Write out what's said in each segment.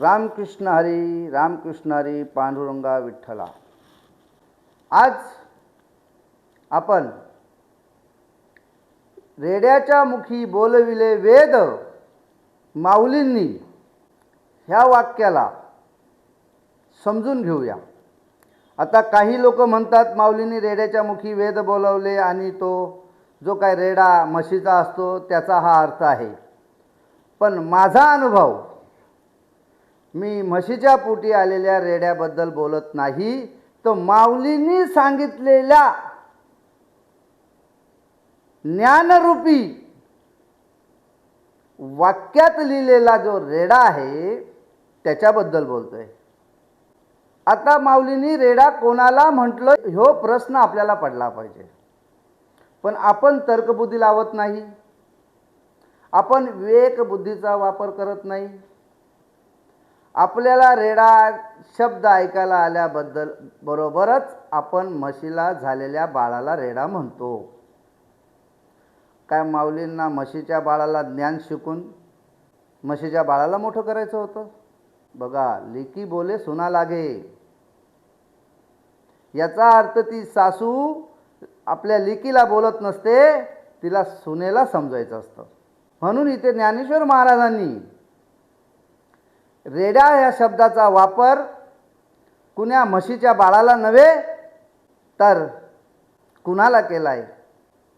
रामकृष्ण हरी रामकृष्ण हरी पांडुरंगा विठ्ठला. आज आपण रेड्याच्या मुखी बोलविले वेद माऊलींनी ह्या वाक्याला समजून घेऊया. आता काही लोक म्हणतात माऊलींनी रेड्याच्या मुखी वेद बोलवले आणि तो जो काय रेडा म्हशीचा असतो त्याचा हा अर्थ आहे. पण माझा अनुभव मी म्हशीच्या पोटी आलेल्या रेड्याबद्दल बोलत नाही तर माऊलींनी सांगितलेल्या ज्ञानरूपी वाक्यात लिहिलेला जो रेडा आहे त्याच्याबद्दल बोलतोय. आता माऊलींनी रेडा कोणाला म्हटलं ह्यो प्रश्न आपल्याला पडला पाहिजे. पण आपण तर्कबुद्धी लावत नाही. आपण विवेकबुद्धीचा वापर करत नाही. आपल्याला रेडा शब्द ऐकायला आल्याबद्दल बरोबरच आपण म्हशीला झालेल्या बाळाला रेडा म्हणतो. काय माऊलींना म्हशीच्या बाळाला ज्ञान शिकून म्हशीच्या बाळाला मोठं करायचं होतं? बघा लेकी बोले सुना लागे. याचा अर्थ ती सासू आपल्या लेकीला बोलत नसते तिला सुनेला समजायचं असतं. म्हणून इथे ज्ञानेश्वर महाराजांनी रेड्या या शब्दाचा वापर कुण्या म्हशीच्या बाळाला नव्हे तर कुणाला केला आहे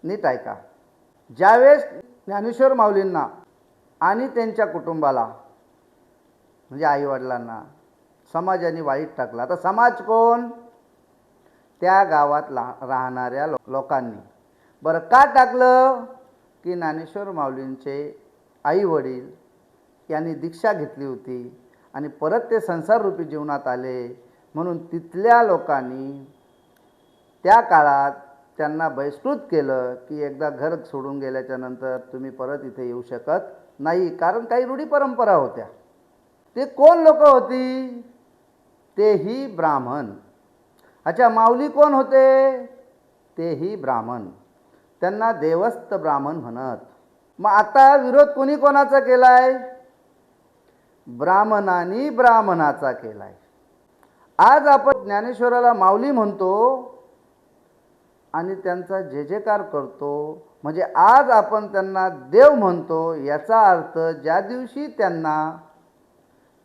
नीट ऐका. ज्यावेळेस ज्ञानेश्वर माऊलींना आणि त्यांच्या कुटुंबाला म्हणजे आईवडिलांना समाजाने वाईट टाकला आता समाज कोण? त्या गावात ला राहणाऱ्या लो लोकांनी. बरं का टाकलं? की ज्ञानेश्वर माऊलींचे आईवडील यांनी दीक्षा घेतली होती आणि परत ते संसाररूपी जीवनात आले. म्हणून तिथल्या लोकांनी त्या काळात त्यांना बहिष्कृत केलं की एकदा घर सोडून गेल्याच्यानंतर तुम्ही परत इथे येऊ शकत नाही. कारण काही रूढी परंपरा होत्या. ते कोण लोक होती? तेही ब्राह्मण. अच्छा माऊली कोण होते? तेही ब्राह्मण. त्यांना देवस्थ ब्राह्मण म्हणत. मग आता विरोध कोणी कोणाचा केलाय? ब्राह्मणांनी ब्राह्मणाचा केलाय. आज आपण ज्ञानेश्वराला माऊली म्हणतो आणि त्यांचा जे जेकार करतो म्हणजे आज आपण त्यांना देव म्हणतो याचा अर्थ ज्या दिवशी त्यांना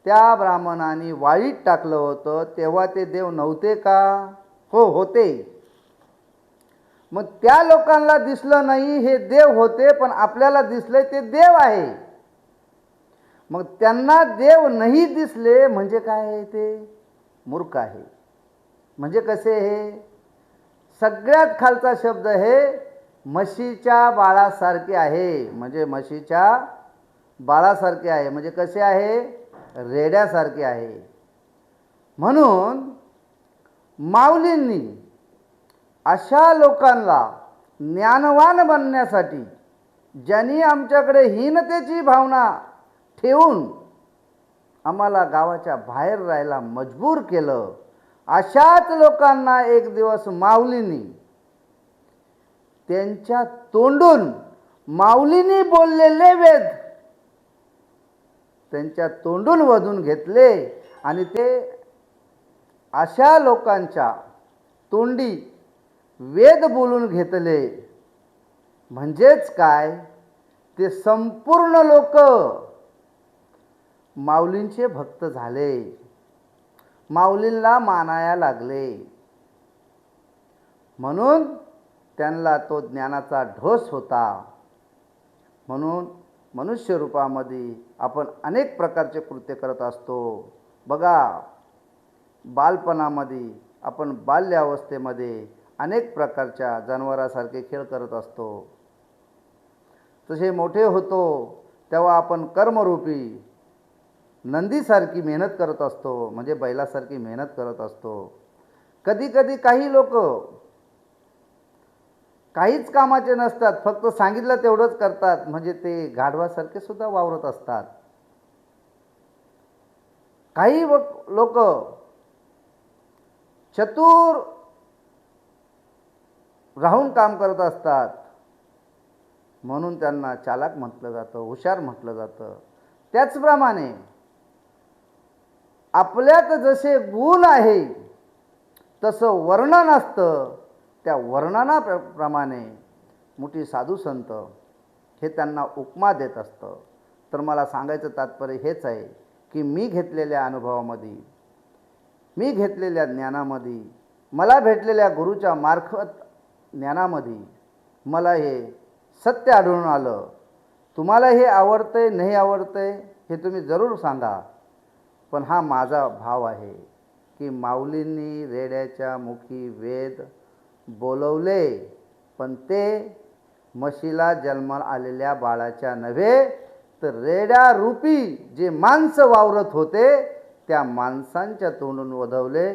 त्या ब्राह्मणाने वाळीत टाकलं होतं तेव्हा ते देव नव्हते का? हो होते. मग त्या लोकांना दिसलं नाही हे देव होते पण आपल्याला दिसले ते देव आहे. मग त्यांना देव नाही दिसले म्हणजे काय आहे ते? मूर्ख आहे. म्हणजे कसे हे? सगळ्यात खालचा शब्द हे म्हशीच्या बाळासारखे आहे. म्हणजे म्हशीच्या बाळासारखे आहे. म्हणजे कसे आहे? रेड्यासारखे आहे. म्हणून माऊलींनी अशा लोकांना ज्ञानवान बनण्यासाठी ज्यांनी आमच्याकडे हीनतेची भावना ठेवून आम्हाला गावाच्या बाहेर राहायला मजबूर केलं. अशाच लोकांना एक दिवस माऊलीनी त्यांच्या तोंडून माऊलीनी बोललेले वेद त्यांच्या तोंडून वधून घेतले आणि ते अशा लोकांच्या तोंडी वेद बोलून घेतले. म्हणजेच काय? ते संपूर्ण लोक माऊलींचे भक्त झाले. माऊलींना मानाया लागले. म्हणून त्यांना तो ज्ञानाचा ढोस होता. म्हणून मनुष्य रूपामध्ये आपण अनेक प्रकारचे कृत्य करत असतो. बघा बालपणामध्ये आपण बाल्यावस्थेमध्ये अनेक प्रकारच्या जनावरासारखे खेळ करत असतो. तसे मोठे होतो तेव्हा आपण कर्मरूपी नंदीसारखी मेहनत करत असतो म्हणजे बैलासारखी मेहनत करत असतो. कधी कधी काही लोक काहीच कामाचे नसतात फक्त सांगितलं तेवढंच करतात म्हणजे ते गाढवासारखे सुद्धा वावरत असतात. काही लोक चतुर राहून काम करत असतात. म्हणून त्यांना चालाक म्हटलं जातं हुशार म्हटलं जातं. त्याचप्रमाणे आपल्यात जसे गुण आहे तसं वर्णन असतं. त्या वर्णनाप्रमाणे मोठी साधू संत हे त्यांना उपमा देत असतं. तर मला सांगायचं तात्पर्य हेच आहे की मी घेतलेल्या अनुभवामध्ये मी घेतलेल्या ज्ञानामध्ये मला भेटलेल्या गुरुच्या मार्फत ज्ञानामध्ये मला हे सत्य आढळून आलं. तुम्हाला हे आवडतंय नाही आवडतंय हे तुम्ही जरूर सांगा. पण हा माझा भाव आहे की माऊलींनी रेड्याच्या मुखी वेद बोलवले पण ते म्हशीला जन्माला आलेल्या बाळाच्या नव्हे तर रेड्या रूपी जे माणसं वावरत होते त्या माणसांच्या तोंडून वधवले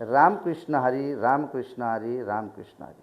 रामकृष्ण हरी रामकृष्ण हरी रामकृष्ण हरी.